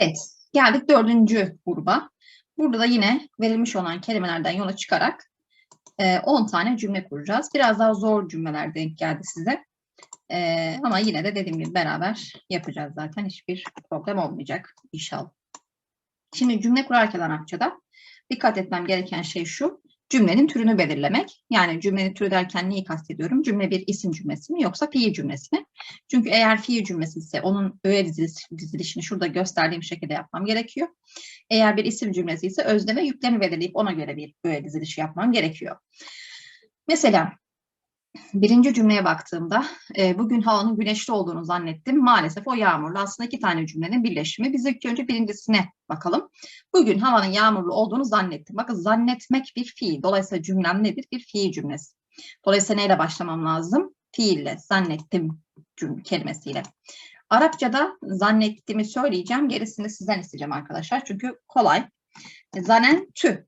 Evet, geldik dördüncü gruba. Burada da yine verilmiş olan kelimelerden yola çıkarak e, 10 tane cümle kuracağız. Biraz daha zor cümleler denk geldi size. E, ama yine de dediğim gibi beraber yapacağız zaten. Hiçbir problem olmayacak inşallah. Şimdi cümle kurarken Arapçada dikkat etmem gereken şey şu. Cümlenin türünü belirlemek. Yani cümlenin türü derken neyi kastediyorum? Cümle bir isim cümlesi mi yoksa fiil cümlesi mi? Çünkü eğer fiil cümlesi ise onun öğe dizilişini şurada gösterdiğim şekilde yapmam gerekiyor. Eğer bir isim cümlesi ise özne ve yüklemi belirleyip ona göre bir öğe dizilişi yapmam gerekiyor. Mesela birinci cümleye baktığımda e, bugün havanın güneşli olduğunu zannettim. Maalesef o yağmurlu. Aslında iki tane cümlenin birleşimi. Biz ilk önce birincisine bakalım. Bugün havanın yağmurlu olduğunu zannettim. Bakın zannetmek bir fiil. Dolayısıyla cümlem nedir? Bir fiil cümlesi. Dolayısıyla neyle başlamam lazım? Fiille, zannettim cümle kelimesiyle. Arapçada zannettiğimi söyleyeceğim. Gerisini sizden isteyeceğim arkadaşlar. Çünkü kolay. Zanen tü.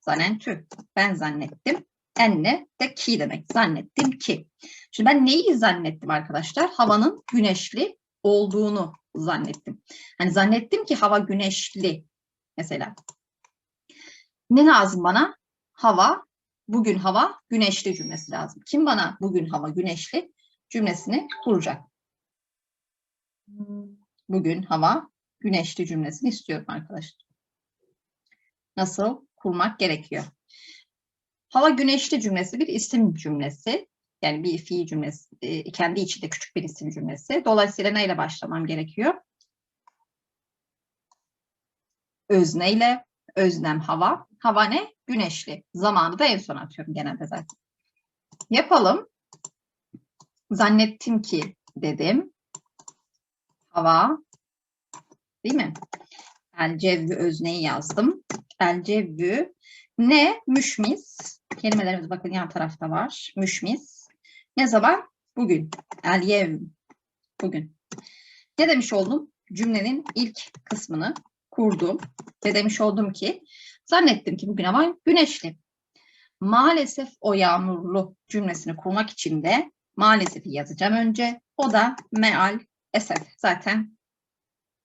Zanen tü. Ben zannettim enne de ki demek. Zannettim ki. Şimdi ben neyi zannettim arkadaşlar? Havanın güneşli olduğunu zannettim. Hani zannettim ki hava güneşli mesela. Ne lazım bana? Hava, bugün hava güneşli cümlesi lazım. Kim bana bugün hava güneşli cümlesini kuracak? Bugün hava güneşli cümlesini istiyorum arkadaşlar. Nasıl kurmak gerekiyor? Hava güneşli cümlesi bir isim cümlesi. Yani bir fiil cümlesi, e, kendi içinde küçük bir isim cümlesi. Dolayısıyla neyle başlamam gerekiyor? Özneyle, öznem hava. Hava ne? Güneşli. Zamanı da en son atıyorum genelde zaten. Yapalım. Zannettim ki dedim. Hava. Değil mi? El cevvü özneyi yazdım. El cevvü ne? Müşmis. Kelimelerimiz bakın yan tarafta var. Müşmis. Ne zaman? Bugün. El. Bugün. Ne demiş oldum? Cümlenin ilk kısmını kurdum. Ve demiş oldum ki zannettim ki bugün hava güneşli. Maalesef o yağmurlu cümlesini kurmak için de maalesef yazacağım önce. O da meal esef. Zaten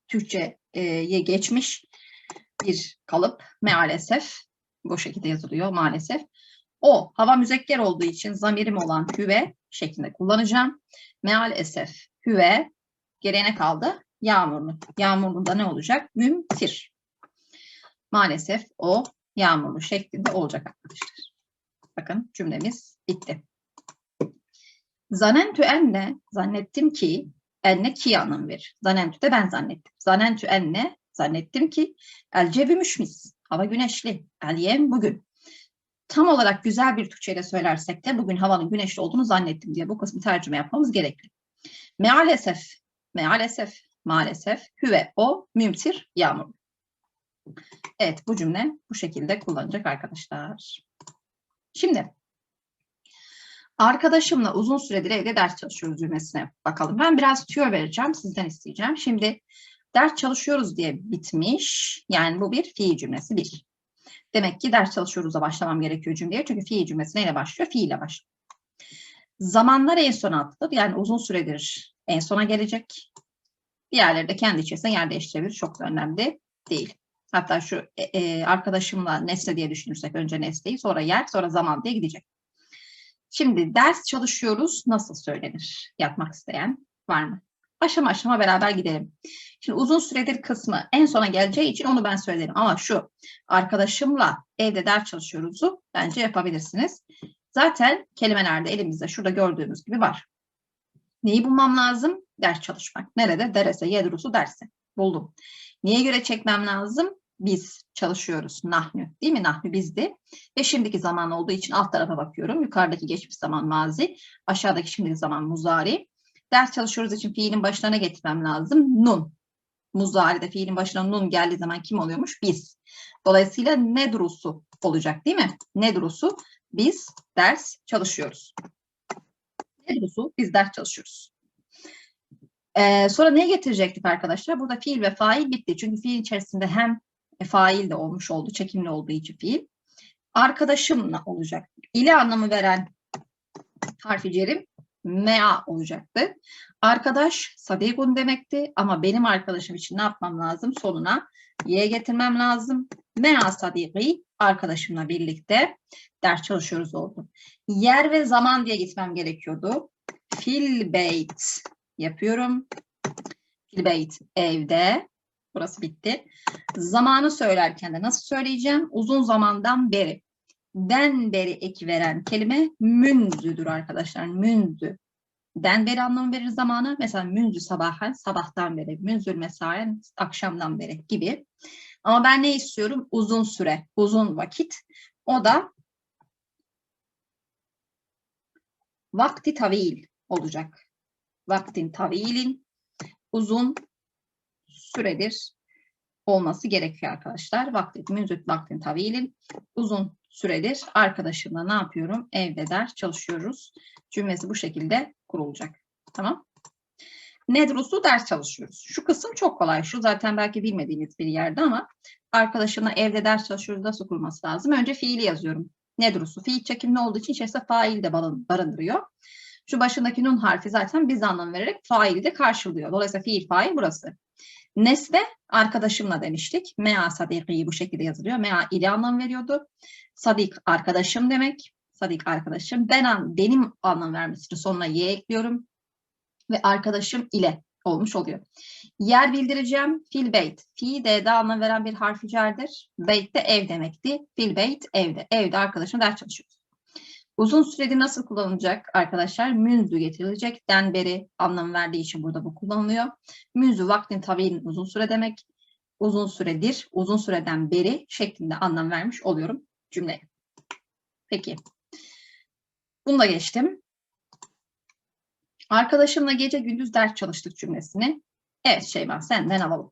Türkçe'ye geçmiş bir kalıp mealesef bu şekilde yazılıyor maalesef. O hava müzekker olduğu için zamirim olan hüve şeklinde kullanacağım. Meal esef hüve geriye kaldı? Yağmurlu. Yağmurlu da ne olacak? Mümtir. Maalesef o yağmurlu şeklinde olacak arkadaşlar. Bakın cümlemiz bitti. Zanentü enne, zannettim ki, enne ki anlam verir. Zanentü de ben zannettim. Zanentü enne, zannettim ki, el cebi müşmis, hava güneşli, el yem bugün tam olarak güzel bir Türkçeyle söylersek de bugün havanın güneşli olduğunu zannettim diye bu kısmı tercüme yapmamız gerekli. Mealesef, mealesef, maalesef, hüve o, mümtir, yağmur. Evet bu cümle bu şekilde kullanacak arkadaşlar. Şimdi arkadaşımla uzun süredir evde ders çalışıyoruz cümlesine bakalım. Ben biraz tüyo vereceğim sizden isteyeceğim. Şimdi ders çalışıyoruz diye bitmiş. Yani bu bir fiil cümlesi bir. Demek ki ders çalışıyoruz'a başlamam gerekiyor cümleye. Çünkü fiil cümlesi neyle başlıyor? Fiille başlıyor. Zamanlar en sona atılır. Yani uzun süredir en sona gelecek. Diğerleri de kendi içerisinde yer değiştirebilir. Çok da önemli değil. Hatta şu e, e, arkadaşımla nesne diye düşünürsek önce nesneyi sonra yer sonra zaman diye gidecek. Şimdi ders çalışıyoruz nasıl söylenir? Yapmak isteyen var mı? Aşama aşama beraber gidelim. Şimdi uzun süredir kısmı en sona geleceği için onu ben söylerim. Ama şu arkadaşımla evde ders çalışıyoruzu bence yapabilirsiniz. Zaten kelimelerde elimizde şurada gördüğümüz gibi var. Neyi bulmam lazım? Ders çalışmak. Nerede? Derese, yedrusu derse. Buldum. Niye göre çekmem lazım? Biz çalışıyoruz. Nahnü. Değil mi? Nahnü bizdi. Ve şimdiki zaman olduğu için alt tarafa bakıyorum. Yukarıdaki geçmiş zaman mazi. Aşağıdaki şimdiki zaman muzari. Ders çalışıyoruz için fiilin ne getirmem lazım? Nun. Muzari'de fiilin başına nun geldiği zaman kim oluyormuş? Biz. Dolayısıyla ne durusu olacak değil mi? Ne durusu? Biz ders çalışıyoruz. Ne durusu? Biz ders çalışıyoruz. Ee, sonra ne getirecektik arkadaşlar? Burada fiil ve fail bitti. Çünkü fiil içerisinde hem fail de olmuş oldu, çekimli olduğu için fiil. Arkadaşımla olacak. İle anlamı veren harfi cerim mea olacaktı. Arkadaş sadigun demekti ama benim arkadaşım için ne yapmam lazım? Sonuna y getirmem lazım. Mea sadiki arkadaşımla birlikte ders çalışıyoruz oldu. Yer ve zaman diye gitmem gerekiyordu. Fil beyt yapıyorum. Fil beyt evde. Burası bitti. Zamanı söylerken de nasıl söyleyeceğim? Uzun zamandan beri. Den beri eki veren kelime münzüdür arkadaşlar. Münzü. Den beri anlamı verir zamanı. Mesela münzü sabahen, sabahtan beri. Münzül mesaen, akşamdan beri gibi. Ama ben ne istiyorum? Uzun süre, uzun vakit. O da vakti tavil olacak. Vaktin tavilin uzun süredir olması gerekiyor arkadaşlar. Vakti, münzüt vaktin tavilin uzun süredir arkadaşımla ne yapıyorum? Evde ders çalışıyoruz. Cümlesi bu şekilde kurulacak. Tamam. Nedrus'u ders çalışıyoruz. Şu kısım çok kolay. Şu zaten belki bilmediğiniz bir yerde ama arkadaşımla evde ders çalışıyoruz nasıl kurulması lazım? Önce fiili yazıyorum. Nedrus'u. Fiil çekimli olduğu için içerisinde fail de barındırıyor. Şu başındaki nun harfi zaten biz anlam vererek faili de karşılıyor. Dolayısıyla fiil fail burası. Nesne arkadaşımla demiştik. Mea sadikiyi bu şekilde yazılıyor. Mea ile anlam veriyordu. Sadik arkadaşım demek. Sadik arkadaşım. Ben an, benim anlam vermesi için sonuna y ekliyorum. Ve arkadaşım ile olmuş oluyor. Yer bildireceğim. Fil beyt. Fi de anlam veren bir harfi cerdir. Beyt de ev demekti. Fil beyt evde. Evde arkadaşım ders çalışıyoruz. Uzun sürede nasıl kullanılacak arkadaşlar? Münzü getirilecek. Den beri anlam verdiği için burada bu kullanılıyor. Münzü vaktin tabiinin uzun süre demek. Uzun süredir, uzun süreden beri şeklinde anlam vermiş oluyorum cümleye. Peki. Bunu da geçtim. Arkadaşımla gece gündüz ders çalıştık cümlesini. Evet Şeyma senden alalım.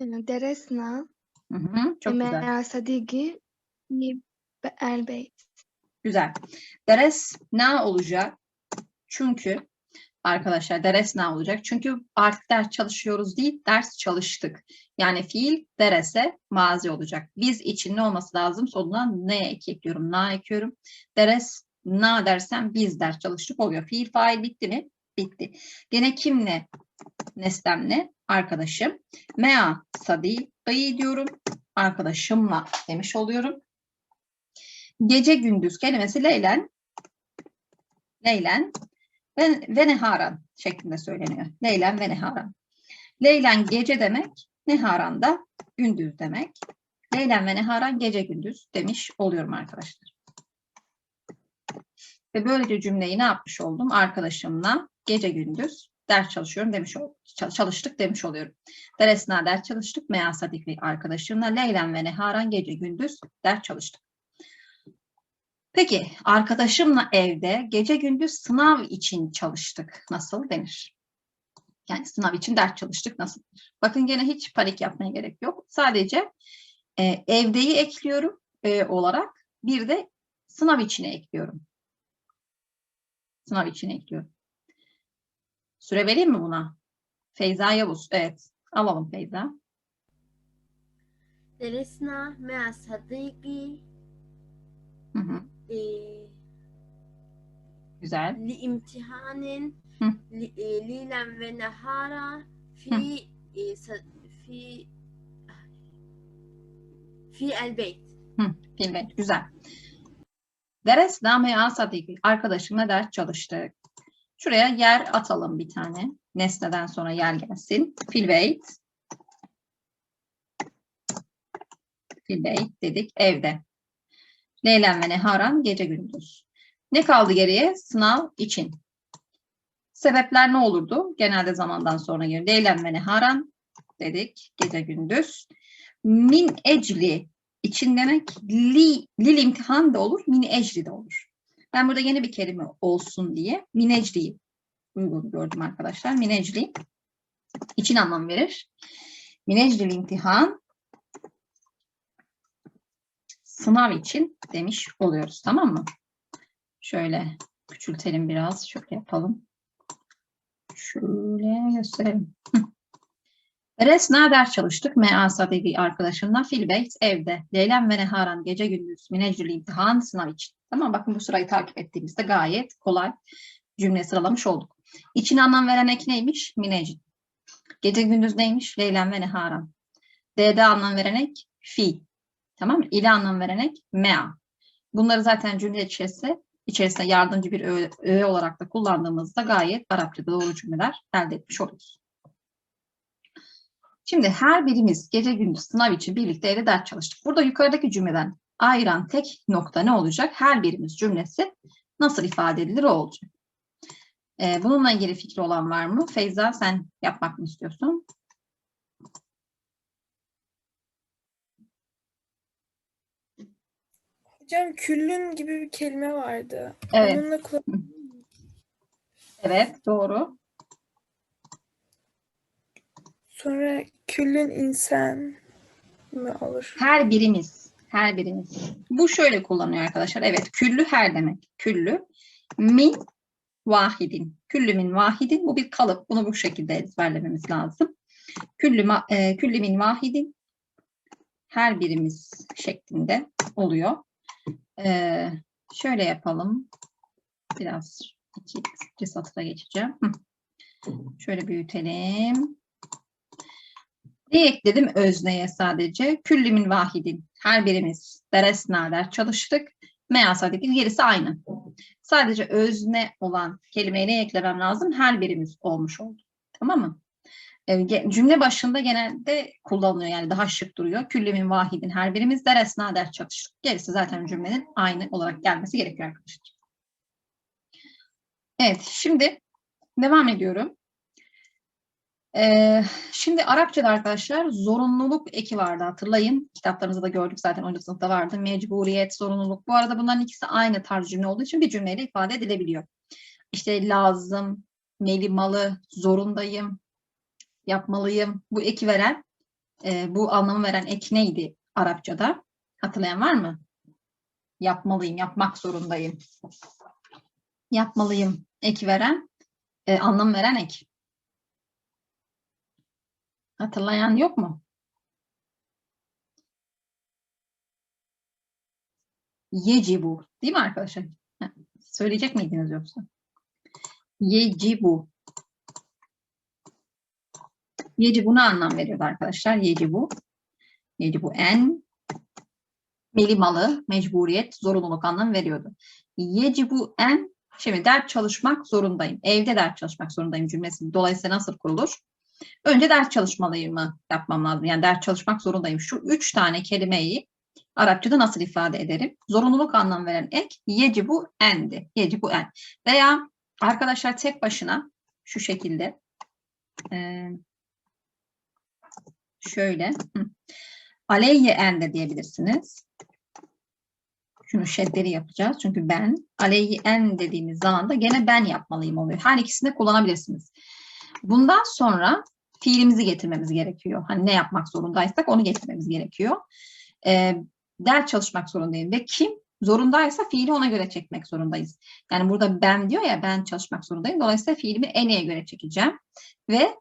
Ee, Deresna. Hı hı, çok güzel. Sadigi elbeyt. Güzel. Deresna olacak. Çünkü arkadaşlar deres ne olacak? Çünkü artık ders çalışıyoruz değil, ders çalıştık. Yani fiil derese mazi olacak. Biz için ne olması lazım? Sonuna ne ek ekliyorum? Na ekliyorum. Deres na dersem biz ders çalıştık oluyor. Fiil fail bitti mi? Bitti. Gene kimle? Neslemle arkadaşım. Mea sadi diyorum. Arkadaşımla demiş oluyorum. Gece gündüz kelimesi leylen leylen ve, neharan şeklinde söyleniyor. Leylen ve neharan. Leylen gece demek, neharan da gündüz demek. Leylen ve neharan gece gündüz demiş oluyorum arkadaşlar. Ve böylece cümleyi ne yapmış oldum? Arkadaşımla gece gündüz ders çalışıyorum demiş. Çalıştık demiş oluyorum. Deresna ders çalıştık. Meya Sadikli arkadaşımla Leylen ve Neharan gece gündüz ders çalıştık. Peki arkadaşımla evde gece gündüz sınav için çalıştık nasıl denir? Yani sınav için ders çalıştık nasıl? Bakın gene hiç panik yapmaya gerek yok. Sadece e, evdeyi ekliyorum e, olarak bir de sınav içine ekliyorum. Sınav içine ekliyorum. Süre vereyim mi buna? Feyza Yavuz. Evet. Alalım Feyza. Deresna mea sadiki. Hı hı e, Güzel. li imtihanin li, e, lilen ve nehara fi e, sa, fi fi elbeyt. Hı, elbet. Güzel. Deresna me'a sadiki. Arkadaşımla ders çalıştık. Şuraya yer atalım bir tane. Nesneden sonra yer gelsin. Filbeyt. Filbeyt dedik evde. Leylen ve Neharan gece gündüz. Ne kaldı geriye? Sınav için. Sebepler ne olurdu? Genelde zamandan sonra gelir. Leylen ve Neharan dedik. Gece gündüz. Min ecli için demek li, lil imtihan da olur, min ecri de olur. Ben burada yeni bir kelime olsun diye minecli'yi uygun gördüm arkadaşlar. Minecli için anlam verir. Minecli imtihan sınav için demiş oluyoruz. Tamam mı? Şöyle küçültelim biraz. Şöyle yapalım. Şöyle gösterelim. Resna ders çalıştık. Mea Sadegi arkadaşımla Filbeyt evde. Leylem ve Neharan gece gündüz. Minecli imtihan sınav için. Tamam bakın bu sırayı takip ettiğimizde gayet kolay cümle sıralamış olduk. İçine anlam veren ek neymiş? Minecin. Gece gündüz neymiş? Leylen ve neharan. D'de anlam veren ek fi. Tamam mı? İle anlam veren ek mea. Bunları zaten cümle içerisinde, içerisinde yardımcı bir öğe olarak da kullandığımızda gayet Arapçada doğru cümleler elde etmiş oluruz. Şimdi her birimiz gece gündüz sınav için birlikte evde ders çalıştık. Burada yukarıdaki cümleden ayıran tek nokta ne olacak? Her birimiz cümlesi nasıl ifade edilir o olacak. Ee, bununla ilgili fikri olan var mı? Feyza sen yapmak mı istiyorsun? Hocam küllün gibi bir kelime vardı. Evet. Onunla Evet, doğru. sonra küllün insan mı olur? Her birimiz, her birimiz. Bu şöyle kullanıyor arkadaşlar. Evet, küllü her demek. Küllü min vahidin. Küllü min vahidin. Bu bir kalıp. Bunu bu şekilde ezberlememiz lazım. Küllü, e, küllü min vahidin. Her birimiz şeklinde oluyor. Ee, şöyle yapalım. Biraz iki, ikinci satıra geçeceğim. Şöyle büyütelim. Ne ekledim özneye sadece? Küllimin vahidin. Her birimiz deresna der çalıştık. Measadaki gerisi aynı. Sadece özne olan kelimeyi ne eklemem lazım? Her birimiz olmuş oldu. Tamam mı? Ge- Cümle başında genelde kullanılıyor yani daha şık duruyor. Küllimin vahidin her birimiz deresna der çalıştık. Gerisi zaten cümlenin aynı olarak gelmesi gerekiyor arkadaşlar. Evet şimdi devam ediyorum. Ee, şimdi Arapçada arkadaşlar zorunluluk eki vardı hatırlayın. Kitaplarımızda da gördük zaten 10. sınıfta vardı. Mecburiyet, zorunluluk. Bu arada bunların ikisi aynı tarz cümle olduğu için bir cümleyle ifade edilebiliyor. İşte lazım, melimalı, zorundayım, yapmalıyım. Bu eki veren, e, bu anlamı veren ek neydi Arapçada? Hatırlayan var mı? Yapmalıyım, yapmak zorundayım. Yapmalıyım eki veren, e, anlam veren ek. Hatırlayan yok mu? Yecibu. Değil mi arkadaşlar? Söyleyecek miydiniz yoksa? Yecibu. Yecibu ne anlam veriyordu arkadaşlar? Yecibu. Yecibu en melimalı, mecburiyet, zorunluluk anlamı veriyordu. Yecibu en Şimdi ders çalışmak zorundayım. Evde ders çalışmak zorundayım cümlesi. Dolayısıyla nasıl kurulur? Önce ders çalışmalıyımı yapmam lazım. Yani ders çalışmak zorundayım. Şu üç tane kelimeyi Arapçada nasıl ifade ederim? Zorunluluk anlam veren ek yecibu endi. Yecibu en. Veya arkadaşlar tek başına şu şekilde şöyle aleyye en de diyebilirsiniz. Şunu şeddeli yapacağız. Çünkü ben aleyhi en dediğimiz zaman da gene ben yapmalıyım oluyor. Her ikisini kullanabilirsiniz. Bundan sonra fiilimizi getirmemiz gerekiyor. Hani ne yapmak zorundaysak onu getirmemiz gerekiyor. Ee, ders çalışmak zorundayım ve kim zorundaysa fiili ona göre çekmek zorundayız. Yani burada ben diyor ya ben çalışmak zorundayım. Dolayısıyla fiilimi eneye göre çekeceğim. Ve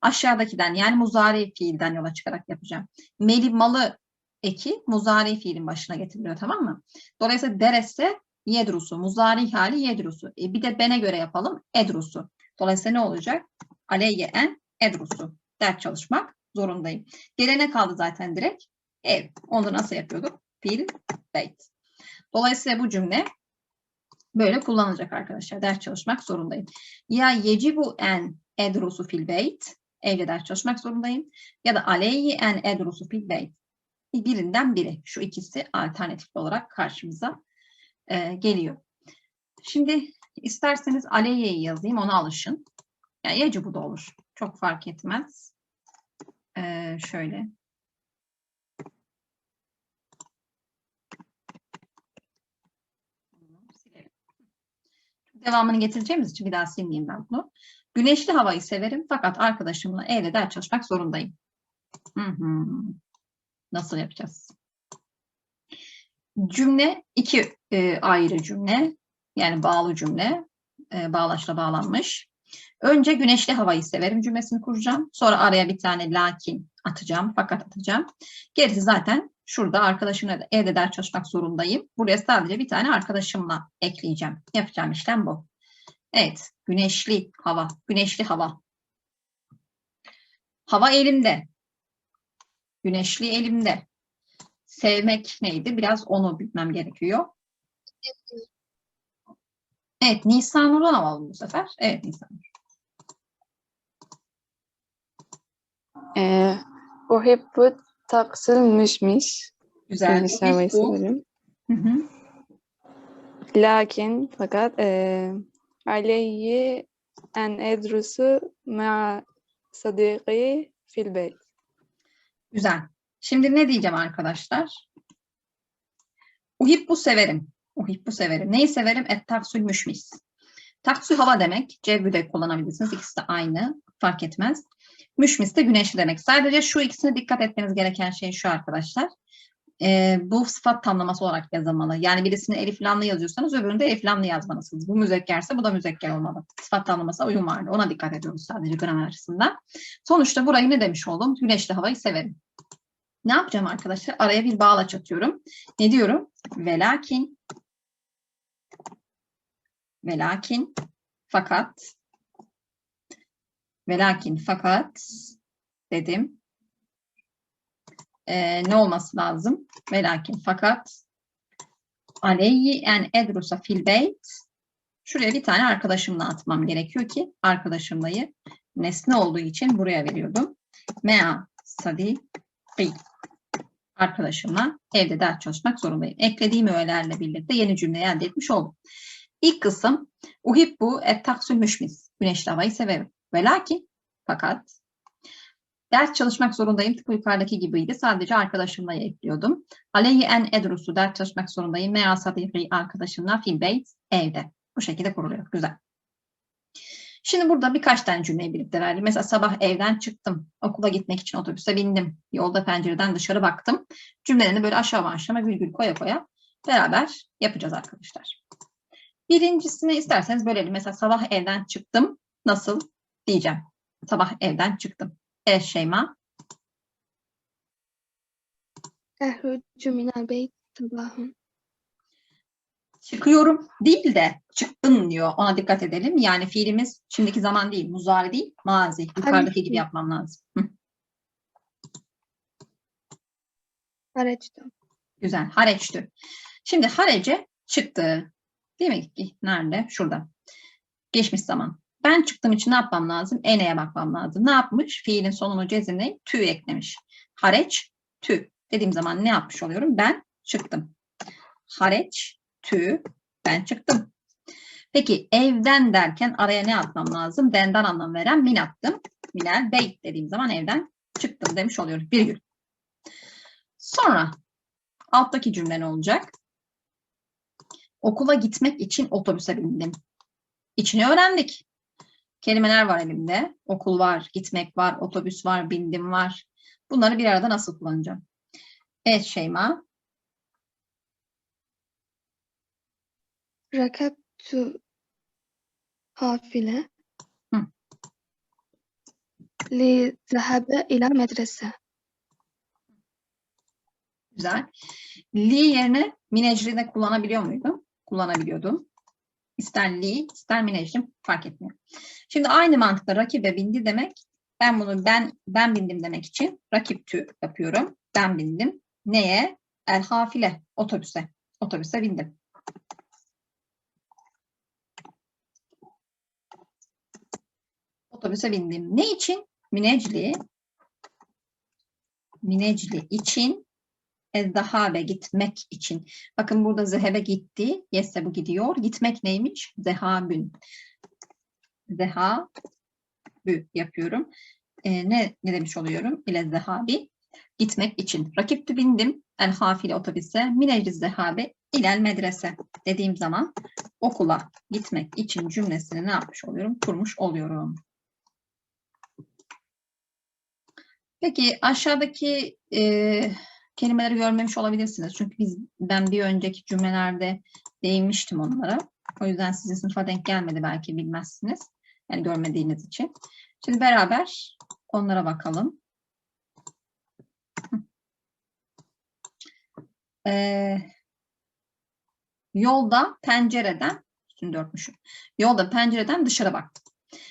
aşağıdakiden yani muzari fiilden yola çıkarak yapacağım. Meli malı eki muzari fiilin başına getiriliyor tamam mı? Dolayısıyla derese yedrusu, muzari hali yedrusu. E, bir de bene göre yapalım edrusu. Dolayısıyla ne olacak? Aleyye en edrusu. Ders çalışmak zorundayım. Gelene kaldı zaten direkt. Ev. Onu nasıl yapıyorduk? Fil, beyt. Dolayısıyla bu cümle böyle kullanılacak arkadaşlar. Ders çalışmak zorundayım. Ya yecibu en edrusu fil beyt. Evde ders çalışmak zorundayım. Ya da aleyhi en edrusu fil beyt. Birinden biri. Şu ikisi alternatif olarak karşımıza e, geliyor. Şimdi isterseniz aleyye'yi yazayım. Ona alışın. Ya yecibu da olur. Çok fark etmez. Ee, şöyle. Devamını getireceğimiz için bir daha silmeyeyim ben bunu. Güneşli havayı severim fakat arkadaşımla evde ders çalışmak zorundayım. Hı hı. Nasıl yapacağız? Cümle iki e, ayrı cümle. Yani bağlı cümle. E, bağlaçla bağlanmış. Önce güneşli havayı severim cümlesini kuracağım. Sonra araya bir tane lakin atacağım, fakat atacağım. Gerisi zaten Şurada arkadaşımla evde ders çalışmak zorundayım. Buraya sadece bir tane arkadaşımla ekleyeceğim. Yapacağım işlem bu. Evet. Güneşli hava. Güneşli hava. Hava elimde. Güneşli elimde. Sevmek neydi? Biraz onu bilmem gerekiyor. Evet. Nisan Nur'dan alalım bu sefer. Evet Nisan. Ee, uhibbu taksil mişmiş. Güzel. Havayı Bu- severim. Hı hı. Lakin fakat e, aleyhi en edrusu ma sadiki fil beyt. Güzel. Şimdi ne diyeceğim arkadaşlar? Uhibbu severim. Uhibbu severim. Neyi severim? Et taksül müşmis. Taksül hava demek. Cevvü de kullanabilirsiniz. İkisi de aynı. Fark etmez. Müşmis de güneşli demek. Sadece şu ikisine dikkat etmeniz gereken şey şu arkadaşlar. Ee, bu sıfat tamlaması olarak yazılmalı. Yani birisini elif lamlı yazıyorsanız öbüründe elif lamlı yazmalısınız. Bu müzekkerse bu da müzekker olmalı. Sıfat tamlaması uyum vardı. Ona dikkat ediyoruz sadece gramer açısından. Sonuçta burayı ne demiş oldum? Güneşli havayı severim. Ne yapacağım arkadaşlar? Araya bir bağlaç atıyorum. Ne diyorum? Velakin velakin fakat velakin fakat dedim. Ee, ne olması lazım? Velakin fakat aleyhi en edrusa fil beyt şuraya bir tane arkadaşımla atmam gerekiyor ki arkadaşımlayı nesne olduğu için buraya veriyordum. Mea sadiki arkadaşımla evde ders çalışmak zorundayım. Eklediğim öğelerle birlikte yeni cümleyi elde etmiş oldum. İlk kısım uhibbu et taksül müşmis. Güneşli havayı severim. Ve lakin fakat ders çalışmak zorundayım. Tıpkı yukarıdaki gibiydi. Sadece arkadaşımla ekliyordum. Aleyhi en edrusu ders çalışmak zorundayım. Mea sadiki arkadaşımla fil beyt evde. Bu şekilde kuruluyor. Güzel. Şimdi burada birkaç tane cümleyi birlikte verdim. Mesela sabah evden çıktım. Okula gitmek için otobüse bindim. Yolda pencereden dışarı baktım. Cümlelerini böyle aşağı aşağı virgül koya koya beraber yapacağız arkadaşlar. Birincisini isterseniz bölelim. Mesela sabah evden çıktım. Nasıl diyeceğim. Sabah evden çıktım. Evet Şeyma. Ehrucu minel beyt sabahın. Çıkıyorum değil de çıktım diyor. Ona dikkat edelim. Yani fiilimiz şimdiki zaman değil. Muzari değil. Mazi. Yukarıdaki gibi yapmam lazım. Hı. Hareçtu. Güzel. Hareçtü. Şimdi harece çıktı. Değil mi? Nerede? Şurada. Geçmiş zaman. Ben çıktığım için ne yapmam lazım? Ene'ye bakmam lazım. Ne yapmış? Fiilin sonunu cezimle tü eklemiş. Hareç, tü. Dediğim zaman ne yapmış oluyorum? Ben çıktım. Hareç, tü. Ben çıktım. Peki evden derken araya ne atmam lazım? Benden anlam veren min attım. Minel beyt dediğim zaman evden çıktım demiş oluyorum. Virgül. Sonra alttaki cümle ne olacak? Okula gitmek için otobüse bindim. İçini öğrendik. Kelimeler var elimde. Okul var, gitmek var, otobüs var, bindim var. Bunları bir arada nasıl kullanacağım? Evet Şeyma. Rakabtu hafile. Hı. Li zehebe ila medrese. Güzel. Li yerine minecri de kullanabiliyor muydum? Kullanabiliyordum. İster li, ister minecri fark etmiyor. Şimdi aynı mantıkla rakibe bindi demek. Ben bunu ben ben bindim demek için rakip tü yapıyorum. Ben bindim. Neye? El hafile. Otobüse. Otobüse bindim. Otobüse bindim. Ne için? Minecli. Minecli için Ezdahabe gitmek için. Bakın burada zehebe gitti. Yesse bu gidiyor. Gitmek neymiş? Zehabün. Zehabü yapıyorum. Ee, ne, ne demiş oluyorum? İle zehabi. Gitmek için. Rakiptü bindim. El hafile otobüse. Minecli zehabe ilel medrese. Dediğim zaman okula gitmek için cümlesini ne yapmış oluyorum? Kurmuş oluyorum. Peki aşağıdaki e, kelimeleri görmemiş olabilirsiniz. Çünkü biz ben bir önceki cümlelerde değinmiştim onlara. O yüzden sizin sınıfa denk gelmedi belki bilmezsiniz. Yani görmediğiniz için. Şimdi beraber onlara bakalım. Ee, yolda pencereden üstünü örtmüşüm. Yolda pencereden dışarı baktım.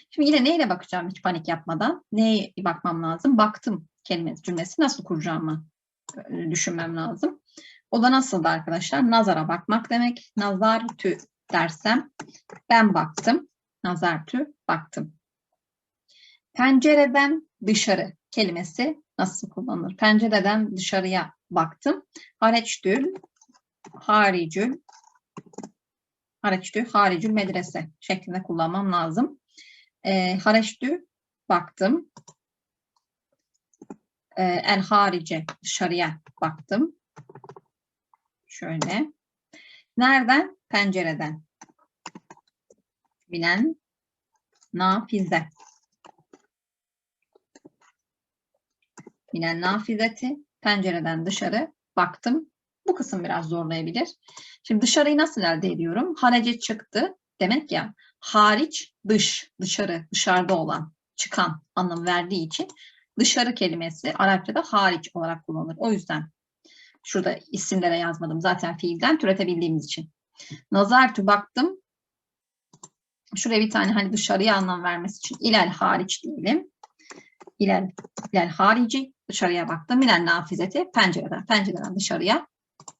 Şimdi yine neyle bakacağım hiç panik yapmadan? Neye bakmam lazım? Baktım kelimesi cümlesi nasıl kuracağımı düşünmem lazım. O da nasıldı arkadaşlar? Nazara bakmak demek. Nazar tü dersem ben baktım. Nazar tü baktım. Pencereden dışarı kelimesi nasıl kullanılır? Pencereden dışarıya baktım. Hareçtül, haricül, hareçtül, haricül medrese şeklinde kullanmam lazım. E, hareçtü baktım. E, el harice dışarıya baktım. Şöyle. Nereden? Pencereden. Bilen nafize. Bilen nafizeti. Pencereden dışarı baktım. Bu kısım biraz zorlayabilir. Şimdi dışarıyı nasıl elde ediyorum? Harece çıktı demek ya. Hariç dış, dışarı, dışarıda olan, çıkan anlamı verdiği için dışarı kelimesi Arapçada hariç olarak kullanılır. O yüzden şurada isimlere yazmadım. Zaten fiilden türetebildiğimiz için. Nazartu baktım. Şuraya bir tane hani dışarıya anlam vermesi için ilel hariç diyelim. İlel, ilel harici dışarıya baktım. Minel nafizeti pencereden, pencereden dışarıya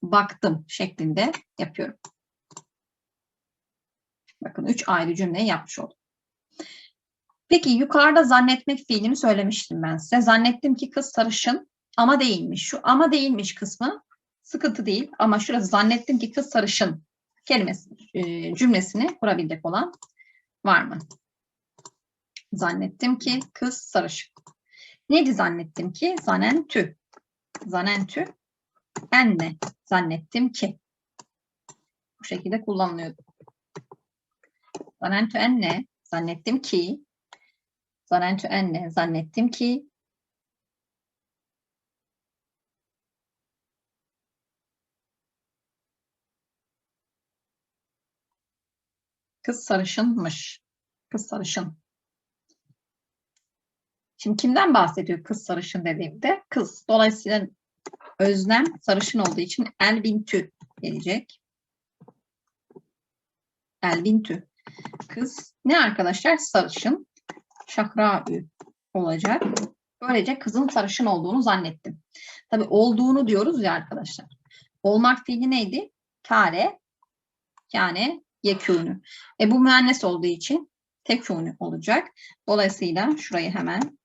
baktım şeklinde yapıyorum. Bakın üç ayrı cümleyi yapmış oldum. Peki yukarıda zannetmek fiilini söylemiştim ben size. Zannettim ki kız sarışın ama değilmiş. Şu ama değilmiş kısmı sıkıntı değil. Ama şurası zannettim ki kız sarışın kelimesi e, cümlesini kurabilecek olan var mı? Zannettim ki kız sarışın. Neydi zannettim ki? Zanentü. Zanentü. Enne. Zannettim ki. Bu şekilde kullanılıyordu. Zanentü enne. Zannettim ki. Zanentü enne. Zannettim ki. Kız sarışınmış. Kız sarışın. Şimdi kimden bahsediyor kız sarışın dediğimde? Kız. Dolayısıyla özlem sarışın olduğu için elbintü gelecek. Elbintü. Kız ne arkadaşlar? Sarışın. Şakraü olacak. Böylece kızın sarışın olduğunu zannettim. Tabi olduğunu diyoruz ya arkadaşlar. Olmak fiili neydi? Kare. Yani yekûnü. E bu müennes olduğu için tekûnü olacak. Dolayısıyla şurayı hemen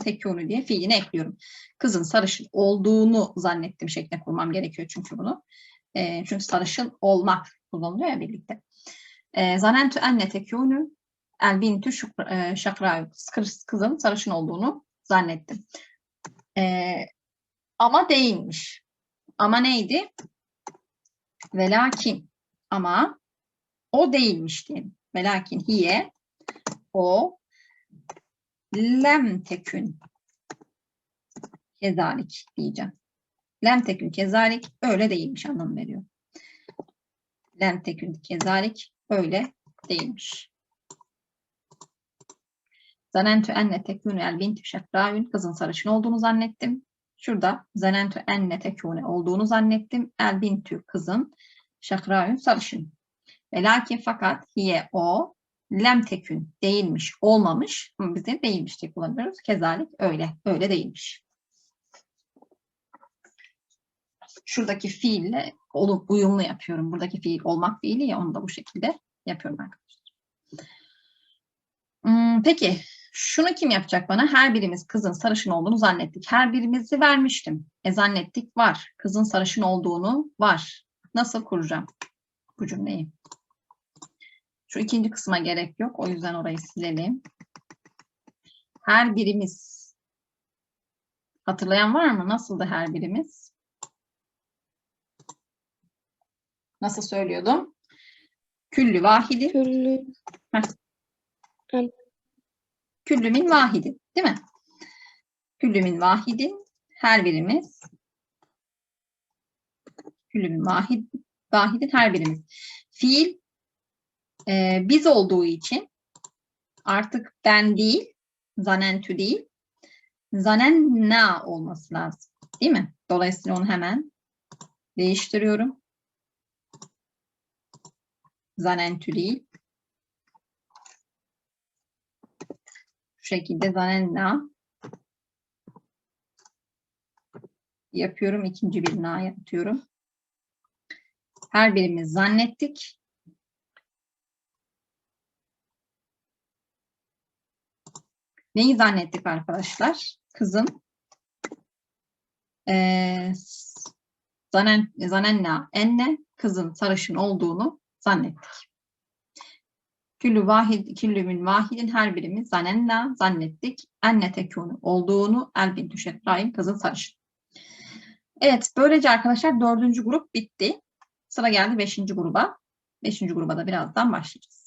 tekûnü diye fiilini ekliyorum. Kızın sarışın olduğunu zannettim şeklinde kurmam gerekiyor çünkü bunu. E, çünkü sarışın olmak kullanılıyor ya birlikte. E, zanentü enne tekûnü el bintü şakrâ kızın sarışın olduğunu zannettim. E, ama değilmiş. Ama neydi? Velakin. Ama o değilmiş diyelim. Velakin hiye o lem tekün kezalik diyeceğim. Lem tekün kezalik öyle değilmiş anlamı veriyor. Lem tekün kezalik öyle değilmiş. Zanentü enne tekûne el binti şefrâün kızın sarışın olduğunu zannettim. Şurada zanentü enne tekûne olduğunu zannettim. El bintü kızın şefrâün sarışın. Ve lakin fakat hiye o lem tekün değilmiş, olmamış. Ama biz de değilmiş diye kullanıyoruz. Kezalik öyle, öyle değilmiş. Şuradaki fiille olup uyumlu yapıyorum. Buradaki fiil olmak fiili ya onu da bu şekilde yapıyorum arkadaşlar. Hmm, peki şunu kim yapacak bana? Her birimiz kızın sarışın olduğunu zannettik. Her birimizi vermiştim. E zannettik var. Kızın sarışın olduğunu var. Nasıl kuracağım bu cümleyi? Şu ikinci kısma gerek yok. O yüzden orayı silelim. Her birimiz. Hatırlayan var mı? Nasıldı her birimiz? Nasıl söylüyordum? Küllü vahidi. Küllü Küllü min vahidin. Değil mi? Küllü min vahidin. Her birimiz. Küllü min vahid, vahidin her birimiz. Fiil e, biz olduğu için artık ben değil, zanentü değil, zanenna olması lazım. Değil mi? Dolayısıyla onu hemen Değiştiriyorum. Zanentü değil. Şu şekilde zanenna. Yapıyorum. ikinci bir na yapıyorum. Her birimiz zannettik. Neyi zannettik arkadaşlar? Kızın eee zanen, zanenna enne kızın sarışın olduğunu zannettik. Küllü vahid, küllü min vahidin her birimiz zanenna zannettik. Enne tekunu olduğunu el bintü şetrain kızın sarışın. Evet böylece arkadaşlar dördüncü grup bitti. Sıra geldi beşinci gruba. Beşinci gruba da birazdan başlayacağız.